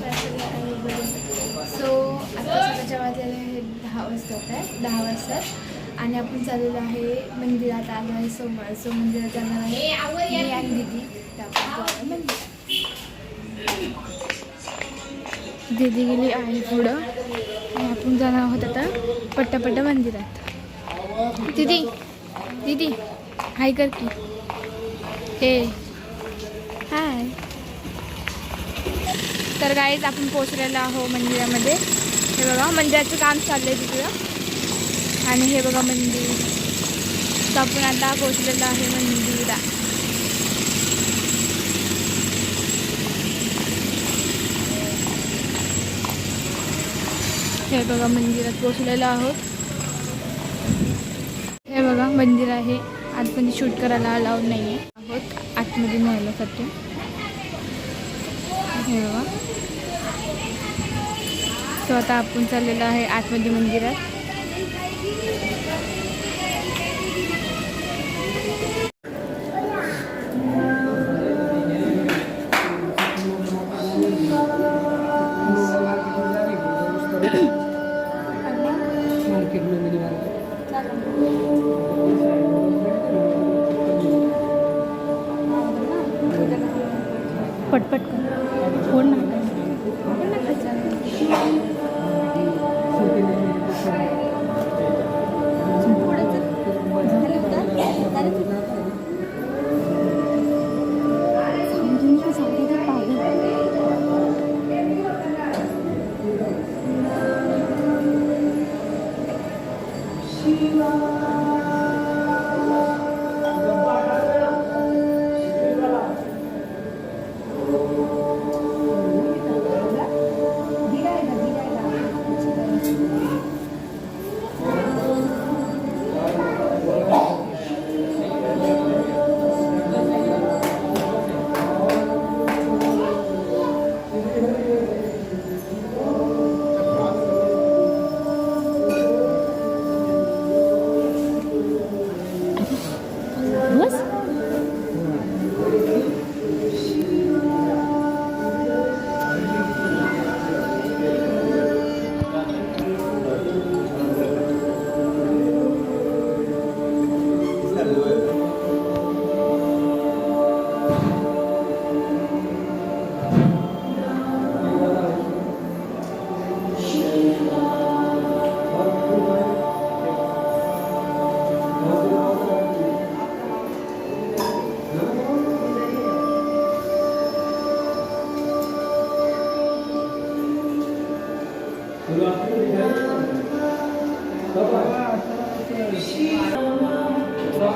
नमस्कार सगळ्यांना बघून सो आता स्वतःच्या वाजलेले आहे दहा वाजता होत. आहे दहा वाजता. आणि आपण चाललेलो आहे मंदिरात. आलो आहे सोमवार. सो मंदिरात जाणार आहे मी आणि दिदी. मंदिरात. दिदी गेली आहे पुढं. आणि आपण जाणार आहोत आता पट्टापट्टा मंदिरात. दिदी दिदी हाय कर की हे हाय तर गाईज आपण पोचलेलो आहो मंदिरामध्ये. हे बघा मंदिराचं काम चाललं आहे तिकडं. आणि हे बघा मंदिर. तर आपण आता पोचलेलो आहे मंदिरा हे बघा मंदिरात पोचलेलो आहोत. हे बघा मंदिर आहे. आतमध्ये शूट करायला अलाउड नाही आहे आहोत. आतमध्ये न्यायलासाठी हे बघा. सो आता आपण चाललेलो आहे आतमध्ये मंदिरात. पटपट बस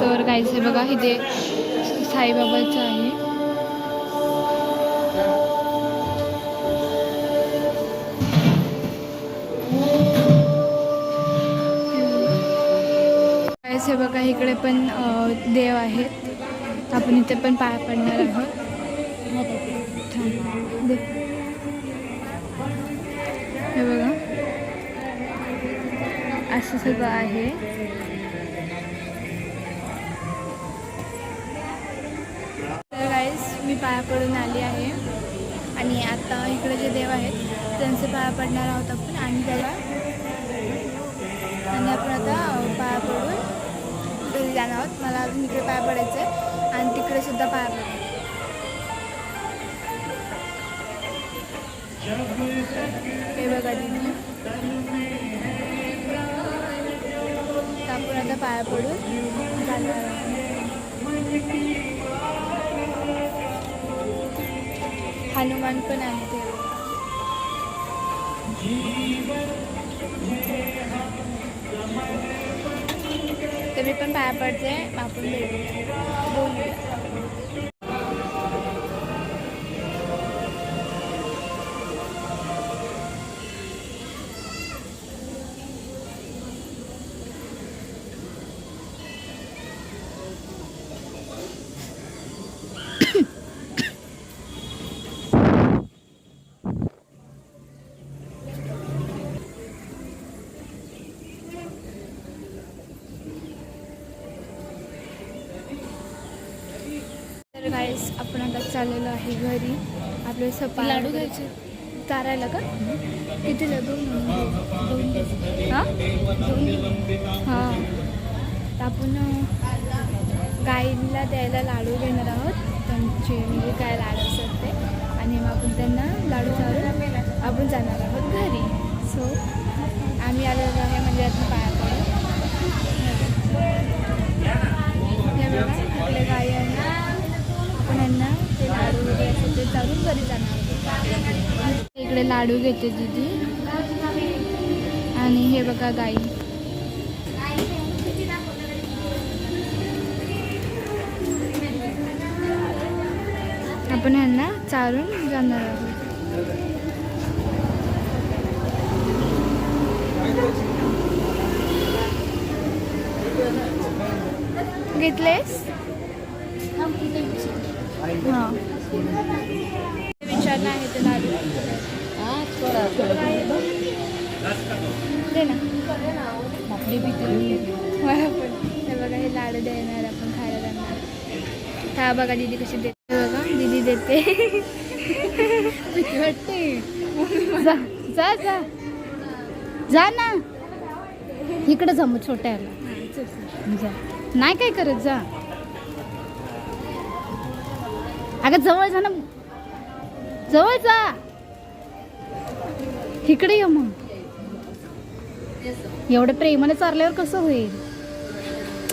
तर काहीच हे बघा इथे साईबाबाचं आहे. गायचे बघा इकडे पण देव आहेत. आपण इथे पण पाया पडणार आहोत. असं सगळं आहे. तर गाईस मी पाया पडून आली आहे. आणि आता इकडे जे देव आहेत त्यांचे पाया पडणार आहोत आपण. आणि त्याला आणि आपण आता पाया पडून घरी जाणार आहोत. मला अजून इकडे पाया पडायचं आहे आणि तिकडे सुद्धा पाया पडायचं हे बघा एकदा पाया पडून जाणार हनुमान पण आहे ते. तर मी पण पाया पडते मग आपण भेटूया बोलूया. गाईस आपण आता चाललेलो आहे घरी. आपले सपा लाडू घ्यायचे. चारायला का? कितीला दोन हां. हां? तर आपण गाईला द्यायला लाडू घेणार आहोत. त्यांचे म्हणजे काय लाडू असतात ते. आणि मग आपण त्यांना लाडू चालू आपण जाणार आहोत घरी. सो आम्ही आलेलो आहे म्हणजे आता पाया पडू हे बघा आपल्या गाई आहे ते लाडू वगैरे असं ते चालून घरी जाणार इकडे लाडू घेते दिदी. आणि हे बघा गाई. आपण यांना चारून जाणार आहोत. घेतलेस? हां आहे ते लाडू दे ना मला पण हे बघा हे लाडू देणार आपण खायला जाणार हा बघा दीदी कशी देते बघा दीदी देते वाटते जा जा जा जा ना इकडे जा मग छोट्याला जा. नाही काय करत जा. अगं जवळ जा ना. जवळ जा. इकडे ये मग. एवढं प्रेमाने चारल्यावर कसं होईल?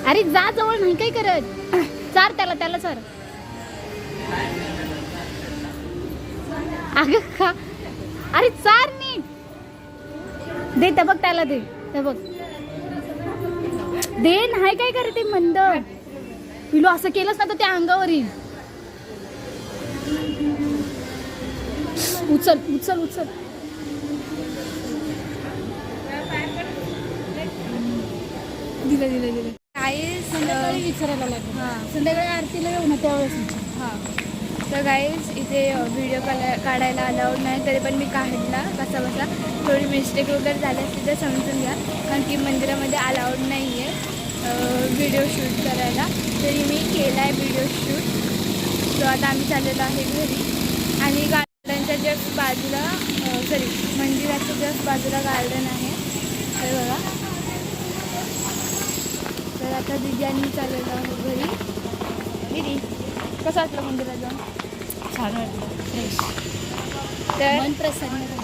अरे जा जवळ नाही काय करत. चार त्याला त्याला चार. अग का अरे चार नीट दे त्या बघ त्याला दे. त्या बघ. दे नाही काय करते मंद. पिलू असं केलंच ना तर त्या अंगावर येईल उचल उचल उचल. दिलं दिलं दिलं. संध्याकाळी विचारायला लागेल. हां संध्याकाळी आरतीला येऊ ना त्यावेळेस विचार. हां. तर गाईज इथे व्हिडिओ काढायला अलाउड नाही तरी पण मी काढला कसा बसा. थोडी मिस्टेक वगैरे झाली असते तर समजून घ्या. कारण की मंदिरामध्ये अलाउड नाही आहे व्हिडिओ शूट करायला. तरी मी केला आहे व्हिडिओ शूट तो आता आम्ही चाललेलो आहे घरी. आणि जस्ट बाजूला सॉरी मंदिराच्या जस्ट बाजूला गार्डन आहे. हे बघा. तर आता आणि चाललेलो आहोत घरी. दिदी कसं वाटलं मंदिरात जाऊन? छान वाटलं. फ्रेश तर मन प्रसन्न.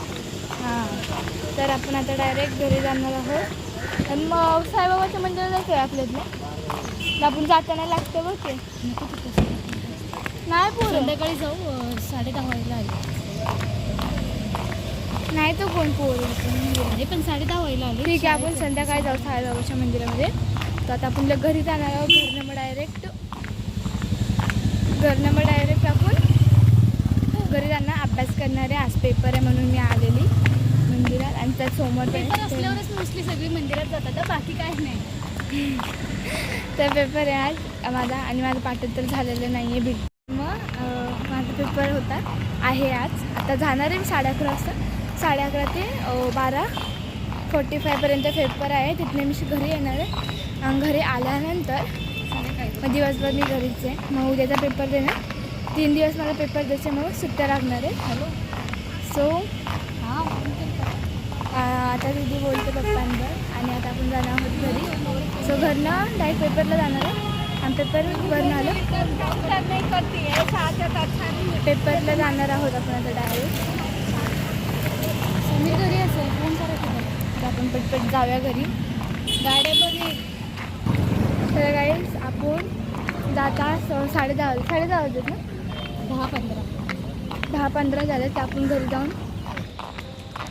हां. तर आपण आता डायरेक्ट घरी जाणार आहोत. आणि मग साईबाबाच्या मंदिरात जायचं आहे आपल्यातलं. आपण जाताना लागतं बघ ते. नाही पोरं संध्याकाळी जाऊ साडे दहा व्हायला आले. नाही तो कोण पोरं पण साडे दहा व्हायला आले. ठीक आहे आपण संध्याकाळी जाऊ साईबाबाच्या मंदिरामध्ये. तर आता आपण घरी जाणार आहोत घरनं मग डायरेक्ट घरनं मग डायरेक्ट आपण घरी जाणार अभ्यास करणार आहे आज पेपर आहे म्हणून मी आलेली मंदिरात आणि त्यात समोर पेपर असल्यावरच मोस्टली सगळी मंदिरात जातात बाकी काय नाही. तर पेपर आहे आज माझा आणि माझं पाठांतर झालेलं नाही आहे बिल. मग माझा पेपर होता आहे आज. आता जाणार आहे मी साडे अकरा वाजता. साडे अकरा ते बारा. फोर्टी फायपर्यंत पेपर आहे. तिथने मी घरी येणार आहे. आणि घरी आल्यानंतर मग दिवसभर मी घरीच आहे. मग उद्याचा पेपर देणार. तीन दिवस मला पेपर द्यायचे मग सुट्ट्या लागणार आहे. हॅलो. सो हां आता दिदी बोलते पप्पांवर आणि आता आपण जाणार आहोत घरी. सो घरनं डायरेक्ट पेपरला जाणार आहे. आणि पेपर घरनं आलं. पेपरला जाणार आहोत आपण आता डायरेक्ट समीर घरी असेल फोन करा. तर आपण पटपट जाऊया घरी. गाड्या बघ. तर गाईज आपण जाता स- साडे दहा साडे दहा वाजलेत ना? दहा पंधरा. दहा पंधरा झाले तर आपण घरी जाऊन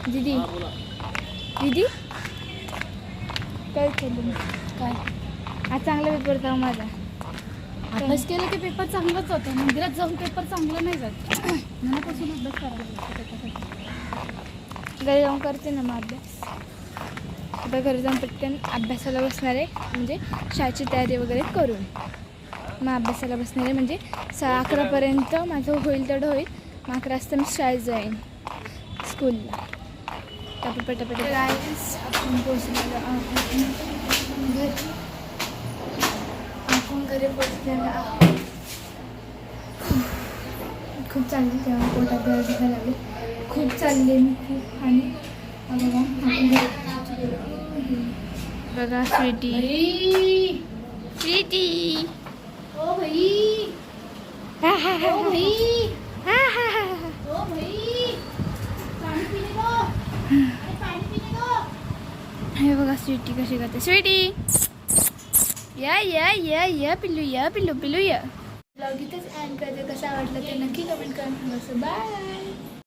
दीदी. दीदी? काय केलं मी काय? आज चांगला पेपर हो माझा. अभ्यास केला की पेपर चांगलाच होता. मंदिरात जाऊन पेपर चांगला नाही जात. मनापासून अभ्यास करायला लागतो त्याच्यासाठी. घरी जाऊन करते ना मग अभ्यास. आता घरी जाऊन पटकन अभ्यासाला बसणार आहे. म्हणजे शाळेची तयारी वगैरे करून. मग अभ्यासाला बसणार आहे. म्हणजे सहा अकरापर्यंत माझं होईल तेवढं होईल. मग अकरा वाजता मी शाळेत जाईन. स्कूलला. आपण पटापट गाईस आपण पोचलेलो आहोत. घरी आपण घरी पोचलेलो आहोत. खूप चांगली तेव्हा पोटात गरज लागली खूप चालले मी खूप आणि बघा स्वीटी. स्वीटी. ओ भाई हा हा हा भाई हा हा. हा हा. ओ भाई पाणी पाणी हे बघा स्वीटी कशी करते. स्वीटी. या या या या पिल्लू या पिल्लू पिल्लू या. ब्लॉग इथेच एंड करते. कसं आवडलं ते नक्की कमेंट करून सांगा. बाय